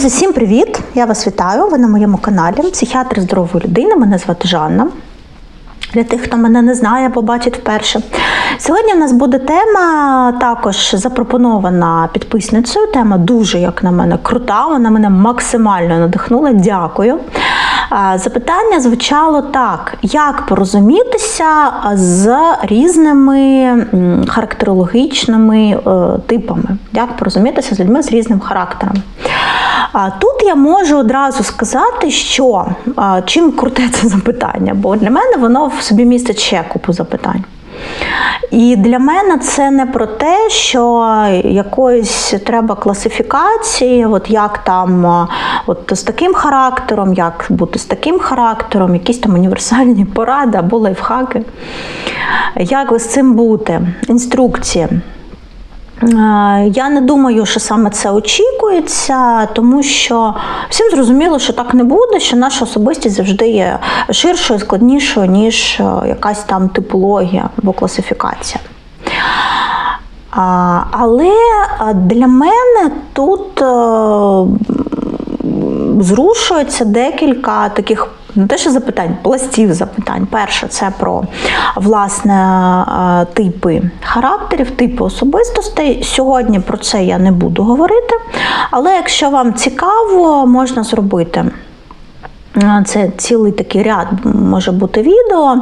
Друзі, всім привіт! Я вас вітаю. Ви на моєму каналі Психіатр здорової людини. Мене звати Жанна. Для тих, хто мене не знає, побачить вперше. Сьогодні в нас буде тема також запропонована підписницею. Тема дуже, як на мене, крута. Вона мене максимально надихнула. Дякую. А, Запитання звучало так: як порозумітися з різними характерологічними е, типами? Як порозумітися з людьми з різним характером? Тут я можу одразу сказати, що чим круте це запитання, бо для мене воно в собі містить ще купу запитань. І для мене це не про те, що якоїсь треба класифікації, от як там от з таким характером, як бути з таким характером, якісь там універсальні поради або лайфхаки. Як ви з цим бути? Інструкції. Е, Я не думаю, що саме це очікується, тому що всім зрозуміло, що так не буде, що наша особистість завжди є ширшою, складнішою, ніж е, якась там типологія або класифікація. Але е, для мене тут зрушується декілька таких. Не те, що запитань, пластів запитань. Перше, це про власне е, типи характерів, типи особистостей. Сьогодні про це я не буду говорити, але якщо вам цікаво, можна зробити. Е, Це цілий такий ряд може бути відео,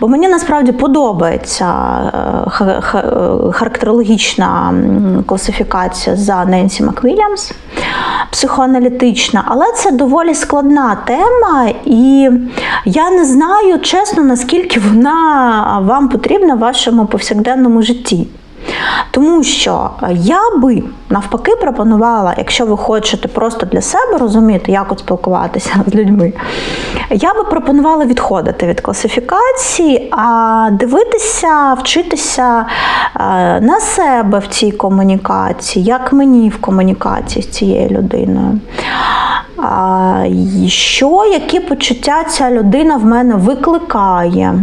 бо мені насправді подобається е, характерологічна класифікація за Ненсі Маквільямс, психоаналітична, але це доволі складна тема, і я не знаю чесно, наскільки вона вам потрібна в вашому повсякденному житті. Тому що я би навпаки пропонувала, якщо ви хочете просто для себе розуміти, як от спілкуватися з людьми, я би пропонувала відходити від класифікації, а дивитися, вчитися е, на себе в цій комунікації, як мені в комунікації з цією людиною. Що, які почуття ця людина в мене викликає?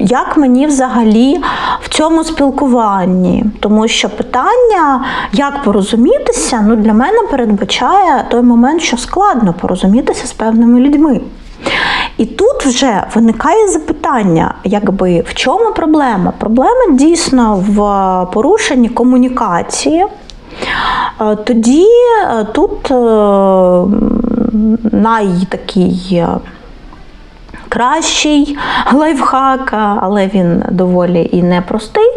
Як мені взагалі в цьому спілкуванні? Тому що питання, як порозумітися, ну для мене передбачає той момент, що складно порозумітися з певними людьми. І тут вже виникає запитання, якби в чому проблема? Проблема дійсно в порушенні комунікації. Е, Тоді е, тут е, найтакий е, кращий лайфхак, але він доволі і непростий.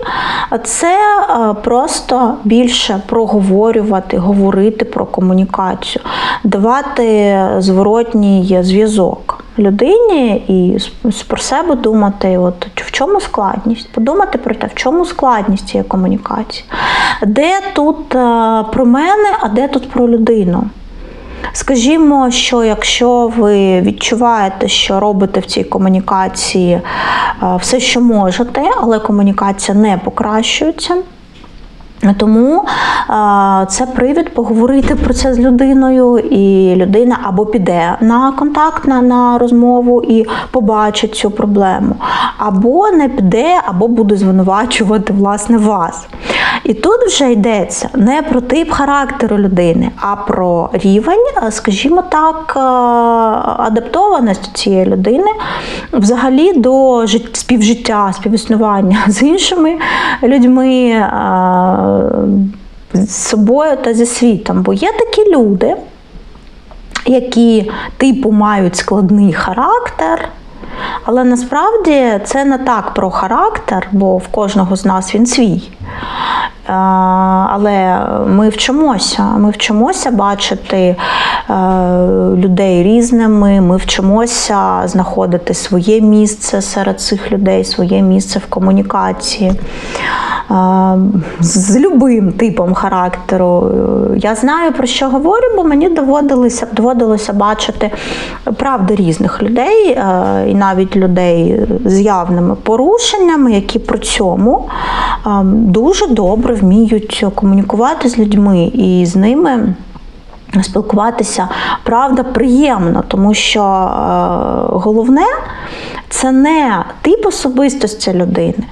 Це е, просто більше проговорювати, говорити про комунікацію, давати зворотній зв'язок людині і про себе думати, от в чому складність, подумати про те, в чому складність цієї комунікації, де тут е, про мене, а де тут про людину. Скажімо, що якщо ви відчуваєте, що робите в цій комунікації е, все, що можете, але комунікація не покращується. Тому е, це привід поговорити про це з людиною, і людина або піде на контакт, на, на розмову і побачить цю проблему, або не піде, або буде звинувачувати власне вас. І тут вже йдеться не про тип характеру людини, а про рівень, е, скажімо так, е, адаптованості цієї людини взагалі до жит- співжиття, співіснування з іншими людьми, е, з собою та зі світом. Бо є такі люди, які типу мають складний характер. Але насправді це не так про характер, бо в кожного з нас він свій. Е, Але ми вчимося. Ми вчимося бачити е, людей різними. Ми вчимося знаходити своє місце серед цих людей, своє місце в комунікації. Е, З любим типом характеру. Я знаю про що говорю, бо мені доводилося доводилося бачити правди різних людей, і навіть людей з явними порушеннями, які при цьому е, дуже добре вміють комунікувати з людьми і з ними. Спілкуватися правда приємно, тому що е, головне це не тип особистості людини,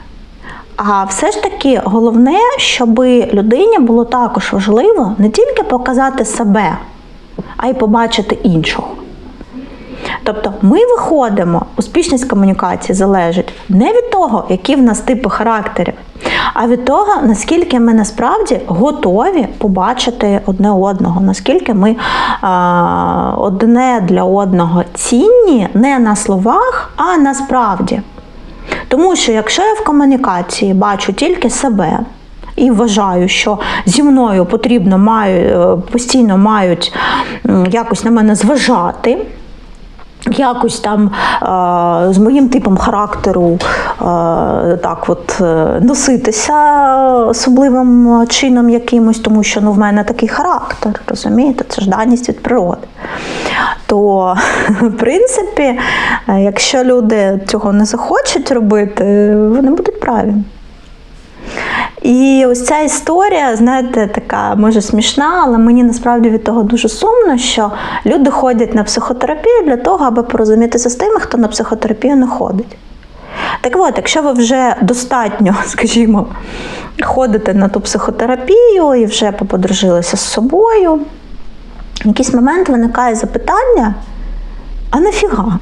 А все ж таки головне, щоб людині було також важливо не тільки показати себе, а й побачити іншого. Тобто ми виходимо, успішність комунікації залежить не від того, які в нас типи характерів, а від того, наскільки ми насправді готові побачити одне одного, наскільки ми а, одне для одного цінні не на словах, а насправді. Тому що якщо я в комунікації бачу тільки себе, і вважаю, що зі мною потрібно маю, е, постійно мають якось на мене зважати. Якось там з моїм типом характеру так от е, носитися особливим чином якимось, тому що ну, в мене такий характер, розумієте, це ж даність від природи. То, в принципі, е, якщо люди цього не захочуть робити, вони будуть праві. І ось ця історія, знаєте, така може смішна, але мені насправді від того дуже сумно, що люди ходять на психотерапію для того, аби порозумітися з тими, хто на психотерапію не ходить. Так от, якщо ви вже достатньо, скажімо, ходите на ту психотерапію і вже поподружилися з собою, в якийсь момент виникає запитання: а нафіга?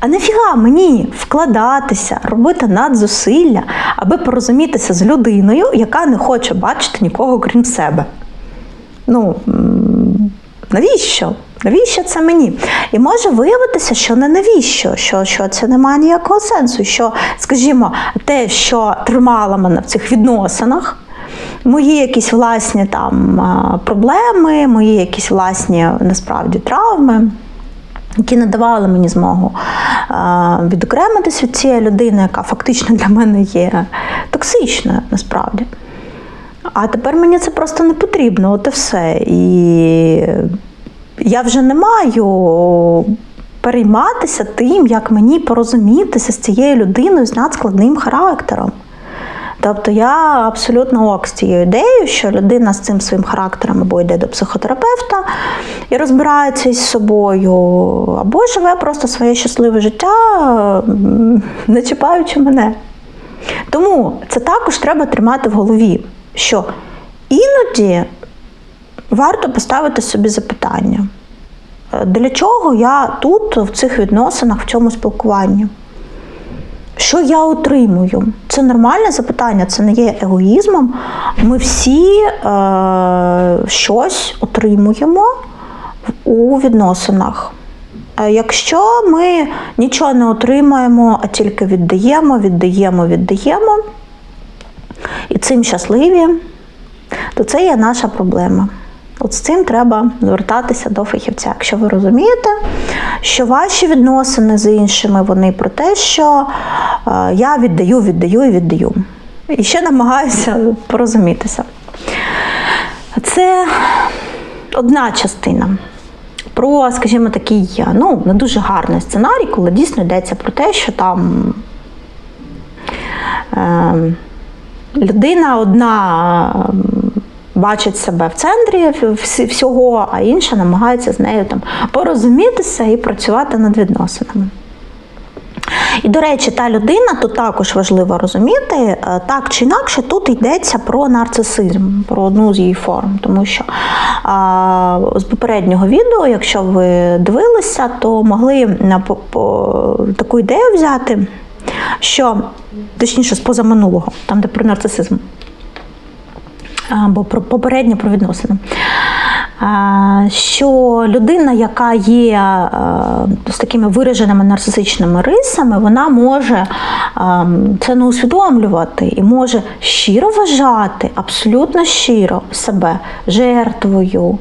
А нафіга мені вкладатися, робити надзусилля, аби порозумітися з людиною, яка не хоче бачити нікого крім себе? Ну, навіщо? Навіщо це мені? І може виявитися, що не навіщо, що, що це не має ніякого сенсу. Що, скажімо, те, що тримало мене в цих відносинах, мої якісь власні там проблеми, мої якісь власні насправді травми які не давали мені змогу е, відокремитись від цієї людини, яка фактично для мене є токсичною насправді. А тепер мені це просто не потрібно, от і все. І я вже не маю перейматися тим, як мені порозумітися з цією людиною з надскладним характером. Тобто я абсолютно ок з цією ідеєю, що людина з цим своїм характером або йде до психотерапевта і розбирається із собою, або живе просто своє щасливе життя, не чіпаючи мене. Тому це також треба тримати в голові, що іноді варто поставити собі запитання, е, для чого я тут в цих відносинах, в цьому спілкуванні? Що я отримую? Це нормальне запитання, це не є егоїзмом. Ми всі е, щось отримуємо у відносинах. Е, Якщо ми нічого не отримаємо, а тільки віддаємо, віддаємо, віддаємо, і цим щасливі, то це є наша проблема. От з цим треба звертатися до фахівця. Якщо ви розумієте, що ваші відносини з іншими вони про те, що е, я віддаю, віддаю і віддаю. І ще намагаюся порозумітися. Це одна частина. Про, скажімо, такий ну, не дуже гарний сценарій, коли дійсно йдеться про те, що там е, людина одна ем, бачить себе в центрі всього, а інша намагається з нею там порозумітися і працювати над відносинами. І, до речі, та людина, тут також важливо розуміти, е, так чи інакше, тут йдеться про нарцисизм, про одну з її форм. Тому що а, з попереднього відео, якщо ви дивилися, то могли на по, по, таку ідею взяти, що точніше з позаминулого, там, де про нарцисизм або про попереднє про відносини. Що людина, яка є з такими вираженими нарцисичними рисами, вона може це не усвідомлювати і може щиро вважати, абсолютно щиро себе жертвою,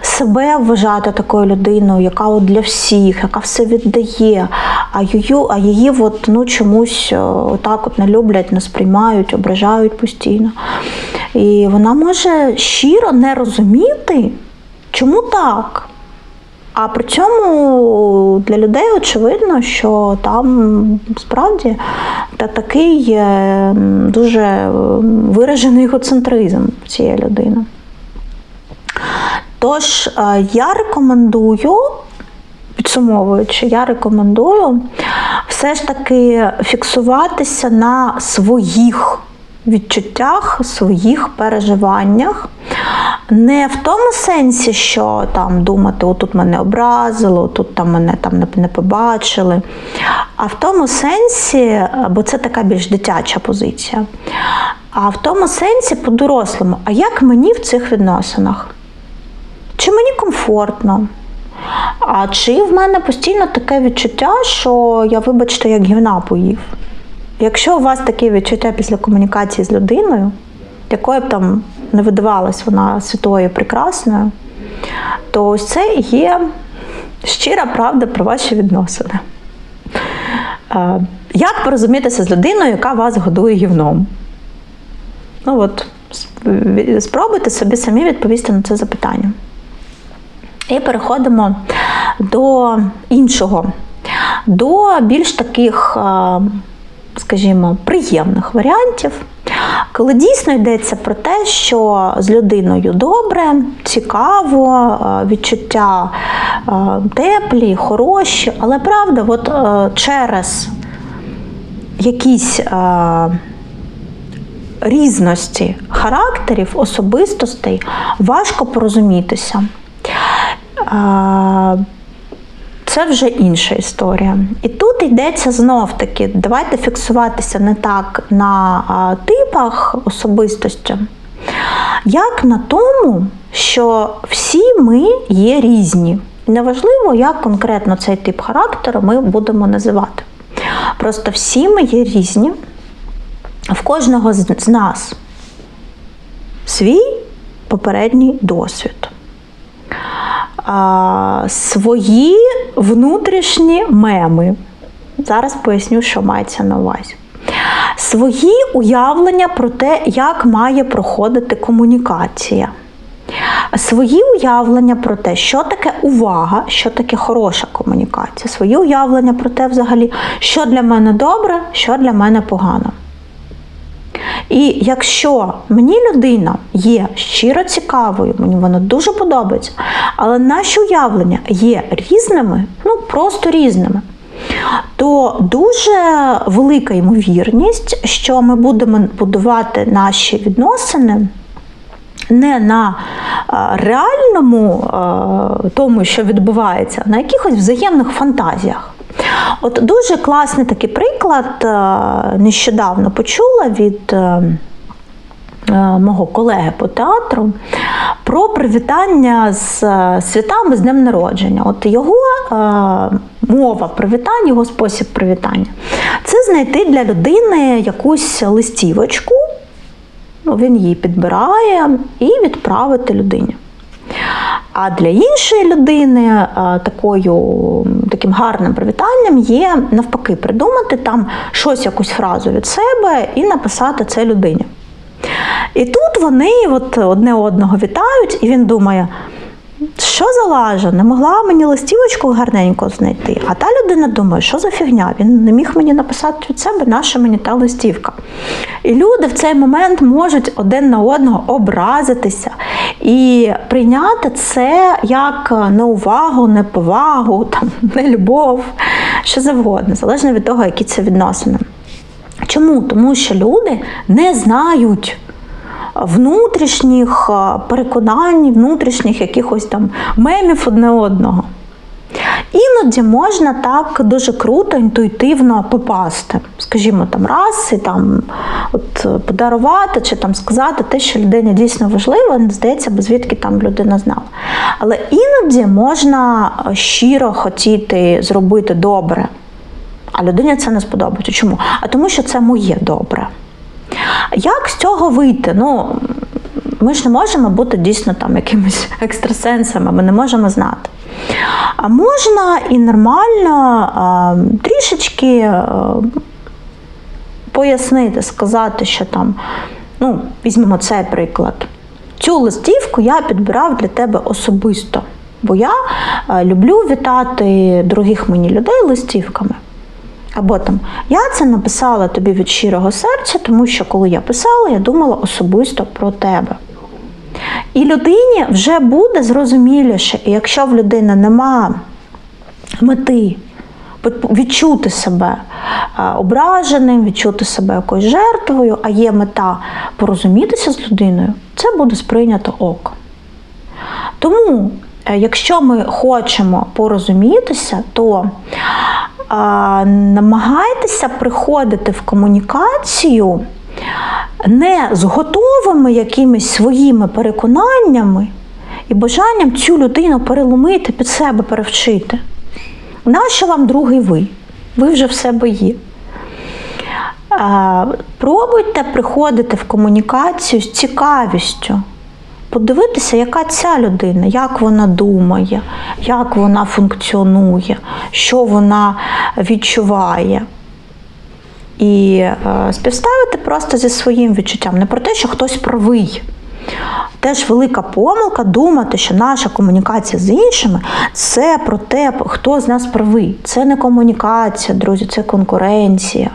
себе вважати такою людиною, яка от для всіх, яка все віддає, а її, а її от, ну, чомусь отак от не люблять, не сприймають, ображають постійно. І вона може щиро не розуміти, чому так. А при цьому для людей очевидно, що там справді та такий е, дуже е, виражений егоцентризм цієї людини. Тож я рекомендую, підсумовуючи, я рекомендую все ж таки фіксуватися на своїх відчуттях, своїх переживаннях. Не в тому сенсі, що там думати, отут мене образило, тут там мене там не, побачили. А в тому сенсі, бо це така більш дитяча позиція. А в тому сенсі по-дорослому, а як мені в цих відносинах? Чи мені комфортно? А чи в мене постійно таке відчуття, що я, вибачте, як гівна поїв? Якщо у вас таке відчуття після комунікації з людиною, якою б там не видавалась вона святою прекрасною, то ось це є щира правда про ваші відносини. Е, Як порозумітися з людиною, яка вас годує гівном? Ну от, спробуйте собі самі відповісти на це запитання. І переходимо до іншого, до більш таких, е, скажімо, приємних варіантів, коли дійсно йдеться про те, що з людиною добре, цікаво, е, відчуття е, теплі, хороші, але правда, от е, через якісь різності характерів, особистостей важко порозумітися. Це вже інша історія. І тут йдеться знов таки, давайте фіксуватися не так на типах особистості, як на тому, що всі ми є різні. Неважливо, як конкретно цей тип характеру ми будемо називати. Просто всі ми є різні, в кожного з нас свій попередній досвід а, свої внутрішні меми. Зараз поясню, що мається на увазі. Свої уявлення про те, як має проходити комунікація. Свої уявлення про те, що таке увага, що таке хороша комунікація, свої уявлення про те, взагалі, що для мене добре, що для мене погано. І якщо мені людина є щиро цікавою, мені вона дуже подобається, але наші уявлення є різними, ну просто різними, то дуже велика ймовірність, що ми будемо будувати наші відносини. Не на е, реальному е, тому, що відбувається, а на якихось взаємних фантазіях. От дуже класний такий приклад е, нещодавно почула від е, е, мого колеги по театру про привітання з святами з днем народження. От його мова привітання, його спосіб привітання це знайти для людини якусь листівочку, ну, він її підбирає і відправити людині. А для іншої людини е, такою, таким гарним привітанням є навпаки придумати там щось, якусь фразу від себе і написати це людині. І тут вони от одне одного вітають, і він думає, що за лажа, не могла мені листівочку гарненько знайти. А та людина думає, що за фігня? Він не міг мені написати від себе, наша мені та листівка. І люди в цей момент можуть один на одного образитися і прийняти це як неувагу, неповагу, там, нелюбов, що завгодно, залежно від того, які це відносини. Чому? Тому що люди не знають внутрішніх е, переконань, внутрішніх якихось там мемів одне одного. Іноді можна так дуже круто, інтуїтивно попасти. Скажімо, там раз і там от подарувати чи там сказати те, що людині дійсно важливо, не здається, бо звідки там людина знала. Але іноді можна щиро хотіти зробити добре, а людині це не сподобається. Чому? А тому, що це моє добре. Як з цього вийти? Ну, ми ж не можемо бути дійсно там якимись екстрасенсами, ми не можемо знати. А можна і нормально трішечки а, пояснити, сказати, що там, ну, візьмемо цей приклад. Цю листівку я підбирав для тебе особисто, бо я а, люблю вітати дорогих мені людей листівками. Або там я це написала тобі від щирого серця, тому що коли я писала, я думала особисто про тебе. І людині вже буде зрозуміліше, і якщо в людини нема мети відчути себе ображеним, відчути себе якоюсь жертвою, а є мета порозумітися з людиною, це буде сприйнято ок. Тому, е, якщо ми хочемо порозумітися, то намагайтеся приходити в комунікацію не з готовими якимись своїми переконаннями і бажанням цю людину переломити під себе, перевчити. Нащо вам другий ви? Ви вже в себе є. Пробуйте приходити в комунікацію з цікавістю подивитися, яка ця людина, як вона думає, як вона функціонує, що вона відчуває. І е, співставити просто зі своїм відчуттям, не про те, що хтось правий. Теж велика помилка думати, що наша комунікація з іншими це про те, хто з нас правий. Це не комунікація, друзі, це конкуренція.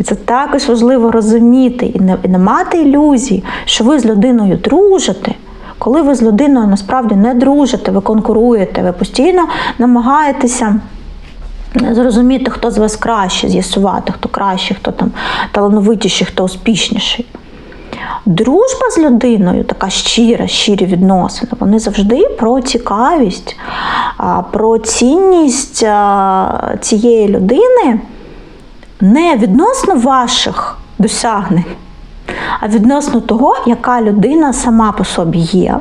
І це також важливо розуміти і не, і не мати ілюзій, що ви з людиною дружите. Коли ви з людиною насправді не дружите, ви конкуруєте, ви постійно намагаєтеся зрозуміти, хто з вас краще, з'ясувати, хто краще, хто там талановитіший, хто успішніший. Дружба з людиною, така щира, щирі відносини, вони завжди про цікавість, про цінність цієї людини не відносно ваших досягнень, а відносно того, яка людина сама по собі є,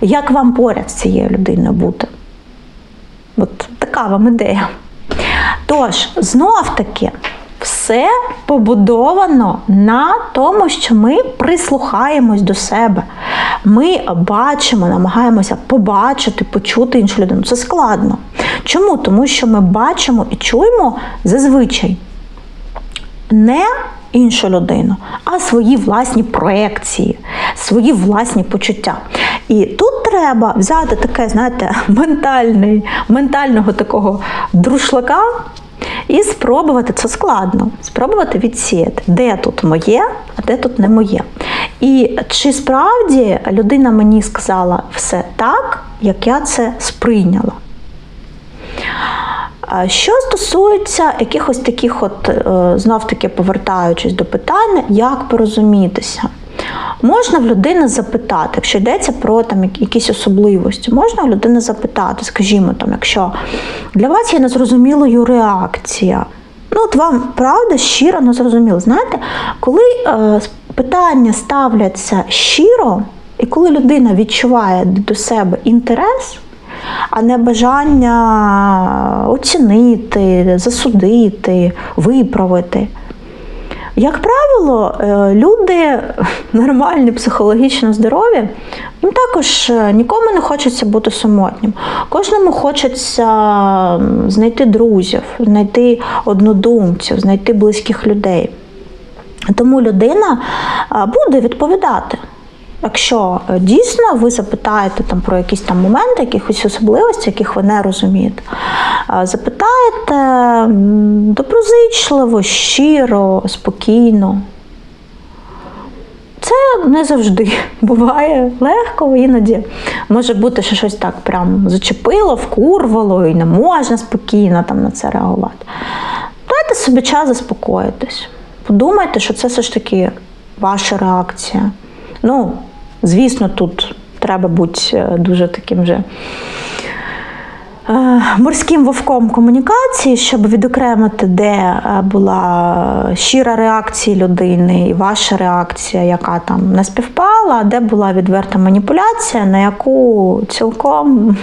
як вам поряд з цією людиною бути. От така вам ідея. Тож, знов таки, все побудовано на тому, що ми прислухаємось до себе. Ми бачимо, намагаємося побачити, почути іншу людину. Це складно. Чому? Тому що ми бачимо і чуємо зазвичай не іншу людину, а свої власні проекції, свої власні почуття. І тут треба взяти таке, знаєте, ментальний, ментального такого друшлака. І спробувати це складно, спробувати відсіяти, де тут моє, а де тут не моє. І чи справді людина мені сказала все так, як я це сприйняла. Що стосується якихось таких, от е, знов таки повертаючись до питання, як порозумітися, можна в людини запитати, якщо йдеться про там якісь особливості, можна в людини запитати, скажімо, там, якщо для вас є незрозумілою реакція. Ну, от вам правда щиро незрозуміло. Знаєте, коли е, питання ставляться щиро, і коли людина відчуває до себе інтерес а не бажання оцінити, засудити, виправити. Як правило, е, люди нормальні, психологічно здорові, їм також е, нікому не хочеться бути самотнім. Кожному хочеться знайти друзів, знайти однодумців, знайти близьких людей. Тому людина буде відповідати. Якщо е, дійсно ви запитаєте там про якісь там моменти, якихось особливості, яких ви не розумієте, запитаєте доброзичливо, щиро, спокійно. Це не завжди буває легко, іноді може бути, що щось так прям зачепило, вкурвало і не можна спокійно там на це реагувати. Дайте собі час заспокоїтись. Подумайте, що це все ж таки ваша реакція. Ну, звісно, тут треба бути е, дуже таким же. Е, морським вовком комунікації, щоб відокремити, де е, була щира реакція людини і ваша реакція, яка там не співпала, де була відверта маніпуляція, на яку цілком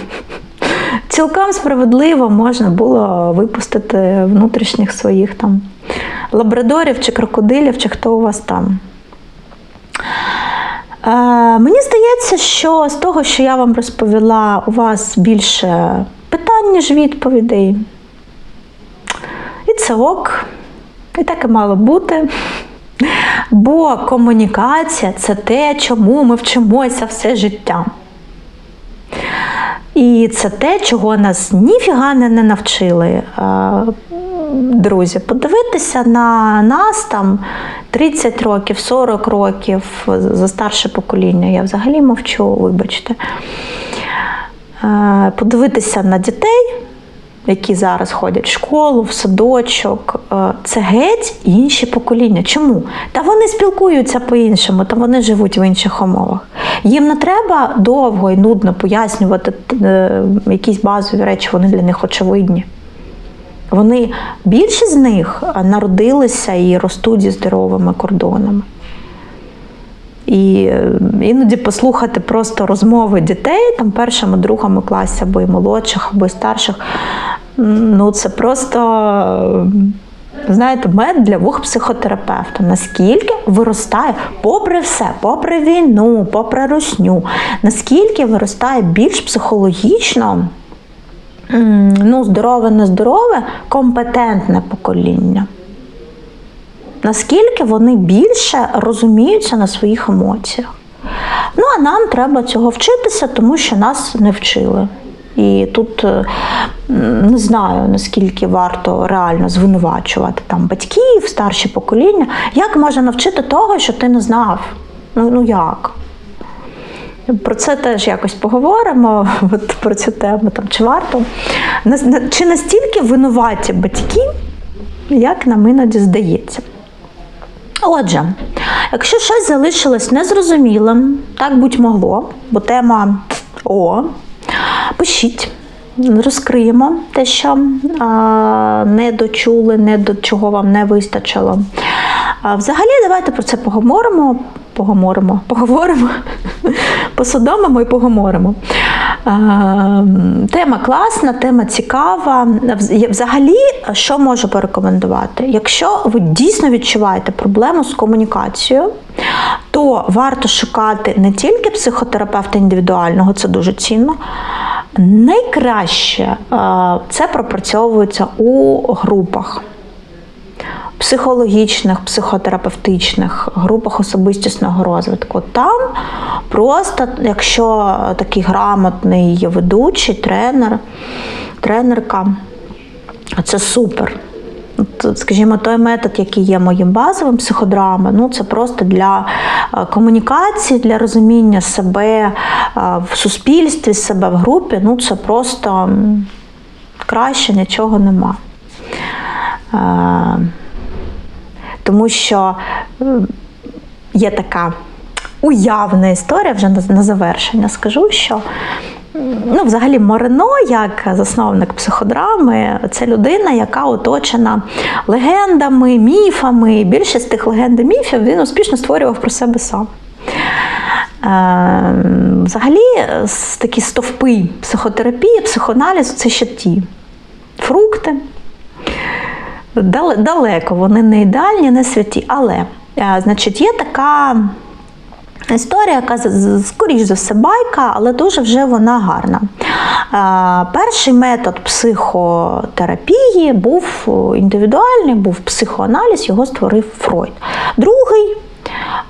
цілком справедливо можна було випустити внутрішніх своїх там лабрадорів чи крокодилів, чи хто у вас там. Мені здається, що з того, що я вам розповіла, у вас більше питань, ніж відповідей. І це ок, і так і мало бути. Бо комунікація це те, чому ми вчимося все життя. І це те, чого нас ніфіга не навчили. Е, друзі, подивитися на нас там 30 років, 40 років за старше покоління. Я взагалі мовчу, вибачте. Е, подивитися на дітей які зараз ходять в школу, в садочок, е, це геть інші покоління. Чому? Та вони спілкуються по-іншому, та вони живуть в інших умовах. Їм не треба довго і нудно пояснювати е, якісь базові речі, вони для них очевидні. Вони більшість з них народилися і ростуть зі здоровими кордонами. І е, іноді послухати просто розмови дітей там першому, другому класі, або і молодших, або і старших. Ну, це просто, е, знаєте, мед для вух психотерапевта. Наскільки виростає, попри все, попри війну, попри русню, наскільки виростає більш психологічно ну, здорове, нездорове, компетентне покоління наскільки вони більше розуміються на своїх емоціях. Ну, а нам треба цього вчитися, тому що нас не вчили. І тут е, не знаю, наскільки варто реально звинувачувати там батьків, старші покоління. Як можна навчити того, що ти не знав? Ну, ну як? Про це теж якось поговоримо, от про цю тему там, чи варто. Чи настільки винуваті батьки, як нам іноді здається? Отже, якщо щось залишилось незрозумілим, так будь могло, бо тема О, пишіть, розкриємо те, що а, не дочули, не до чого вам не вистачило. А, Взагалі, давайте про це поговоримо. Поговоримо, поговоримо, посудомимо і поговоримо. Тема класна, тема цікава. Взагалі, що можу порекомендувати? Якщо ви дійсно відчуваєте проблему з комунікацією, то варто шукати не тільки психотерапевта індивідуального, це дуже цінно. Найкраще це пропрацьовується у групах психологічних, психотерапевтичних групах особистісного розвитку. Там просто, якщо такий грамотний ведучий, тренер, тренерка, це супер. Скажімо, той метод, який є моїм базовим психодрами, ну це просто для е, комунікації, для розуміння себе е, в суспільстві, себе в групі. Ну це просто краще нічого нема. Тому що є така уявна історія вже на завершення. Скажу, що ну, взагалі Морино, як засновник психодрами, це людина, яка оточена легендами, міфами. Більшість тих легенд і міфів він успішно створював про себе сам. Е, взагалі, такі стовпи психотерапії, психоаналізу це ще ті фрукти далеко, вони не ідеальні, не святі. Але, е, значить, є така. Історія, яка скоріш за все байка, але дуже вже вона гарна. Е, перший метод психотерапії був індивідуальний, був психоаналіз, його створив Фройд. Другий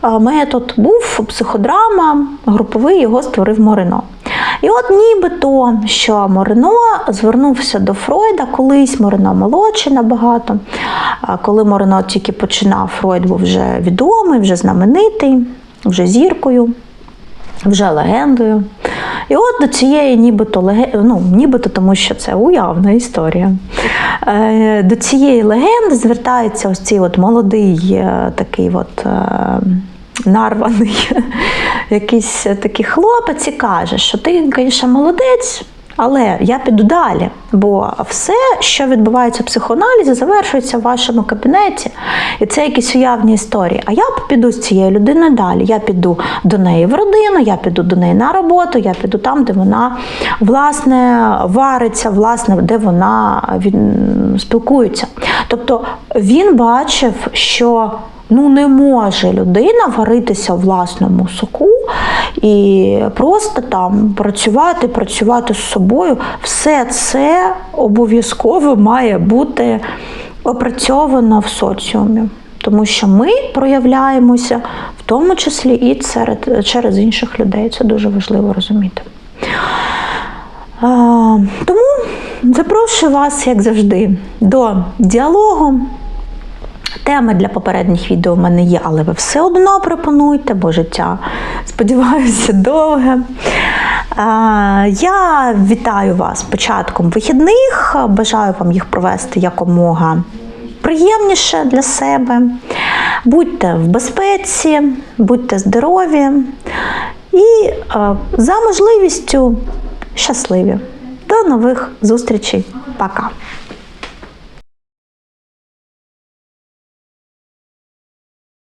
е, метод був психодрама, груповий його створив Морино. І от нібито, що Морино звернувся до Фройда колись, Морино молодший набагато. Коли Морино тільки починав, Фройд був вже відомий, вже знаменитий, вже зіркою, вже легендою. І от до цієї нібито ну, нібито тому що це уявна історія. Е, до цієї легенди звертається ось цей от молодий е, такий от. Е, нарваний якийсь такий хлопець і каже, що ти, звісно, молодець. Але я піду далі, бо все, що відбувається в психоаналізі, завершується в вашому кабінеті, і це якісь уявні історії. А я піду з цією людиною далі. Я піду до неї в родину, я піду до неї на роботу, я піду там, де вона власне вариться, власне, де вона він, спілкується. Тобто він бачив, що Ну, не може людина варитися в власному соку і просто там працювати, працювати з собою. Все це обов'язково має бути опрацьовано в соціумі. Тому що ми проявляємося в тому числі і серед, через інших людей. Це дуже важливо розуміти. А, тому запрошую вас, як завжди, до діалогу. Теми для попередніх відео в мене є, але ви все одно пропонуйте, бо життя, сподіваюся, довге. Я вітаю вас початком вихідних. Бажаю вам їх провести якомога приємніше для себе. Будьте в безпеці, будьте здорові і е, за можливістю щасливі. До нових зустрічей. Пока.